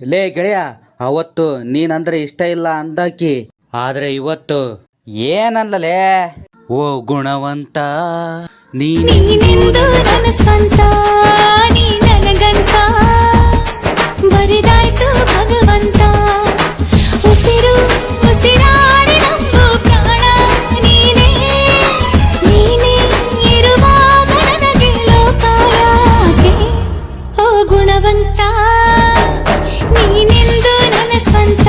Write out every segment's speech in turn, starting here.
ಲೇ ಗೆಳೆಯ, ಅವತ್ತು ನೀನಂದ್ರೆ ಇಷ್ಟ ಇಲ್ಲ ಅಂದಾಕಿ. ಆದ್ರೆ ಇವತ್ತು ಏನಲ್ಲಲೇ ಓ ಗುಣವಂತ. ನೀ ನೀನೆಂದು ನನ್ನ ಸ್ವಂತ ನೀ ನನಗಂತ. ಬರಿದಾಯ್ತು ಭಗವಂತ. ಉಸಿರು, ಉಸಿರಾಡಿ ನಂಬು ಪ್ರಾಣ ನೀನೇ. ನೀನೇ ಇರುವಾಗ ನನಗೆ ಲೋಕ ಓ ಗುಣವಂತ. ನೀನೆಂದು ನನ್ನ ಸ್ವಂತ.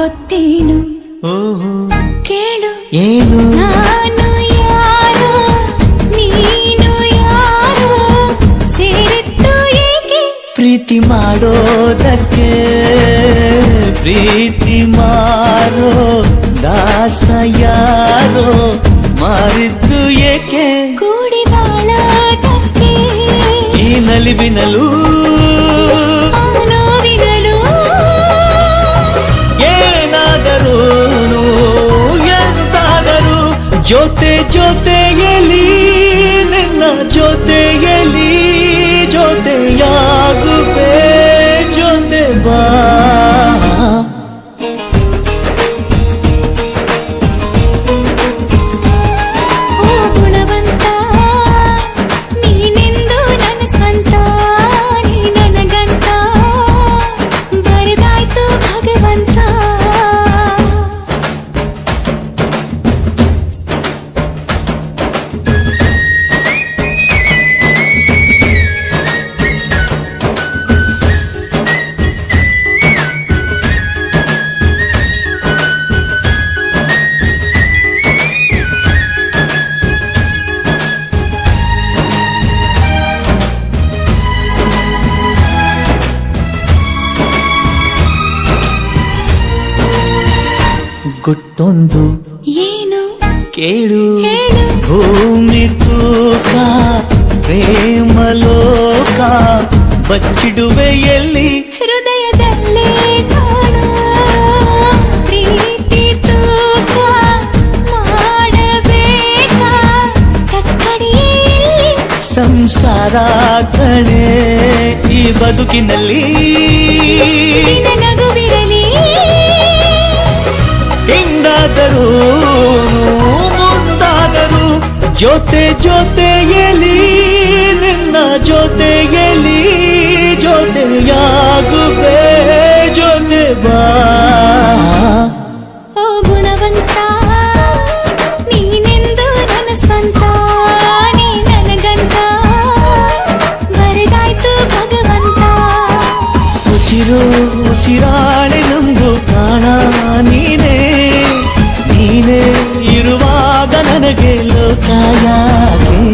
ಗೊತ್ತೇನು? ಓಹೋ. ಕೇಳು. ಏನು? ನಾನು ಯಾರು? ನೀನು ಯಾರು? ಸೇರಿತ್ತು ಏಕೆ ಪ್ರೀತಿ ಮಾಡೋದಕ್ಕೆ ಪ್ರೀತಿ ಮಾರೋ ದಾಸ ಯಾರೋ? ಮಾರಿದ್ದು ಏಕೆ? ಕೂಡಿ ಬಾಳೋದಕ್ಕೆ ಈ ನಲಿಬಿನಲು ಜೊತೆ ಜೊತೆಯಲ್ಲಿ ನಿನ್ನ ಜೊತೆಯಲಿ ಗುಟ್ಟೊಂದು ಏನು? ಕೇಳು. ಭೂಮಿ ತೂಕ ಪ್ರೇಮ ಲೋಕ ಬಚ್ಚಿಡುವೆ ಎಲ್ಲಿ ಹೃದಯದಲ್ಲಿ ಕಾಣು. ಪ್ರೀತಿ ತೂಕ ಮಾಡಬೇಕಾ? ಕಕ್ಕಡಿಯಲ್ಲಿ ಸಂಸಾರ ಕಣೆ ಈ ಬದುಕಿನಲ್ಲಿ. ಹಿಂದಾದರೂ ಮುಂದಾದರೂ ಜೊತೆ ಜೊತೆಯಲಿ ನಿನ್ನ ಜೊತೆಯಲಿ ಜೊತೆಯಾಗುವೆ ಜೊತೆ ಬಾ. ಓ ಗುಣವಂತ ನೀನೇ ಇರುವಾಗ ನನಗೆ ಲೋಕ ಯಾಕೆ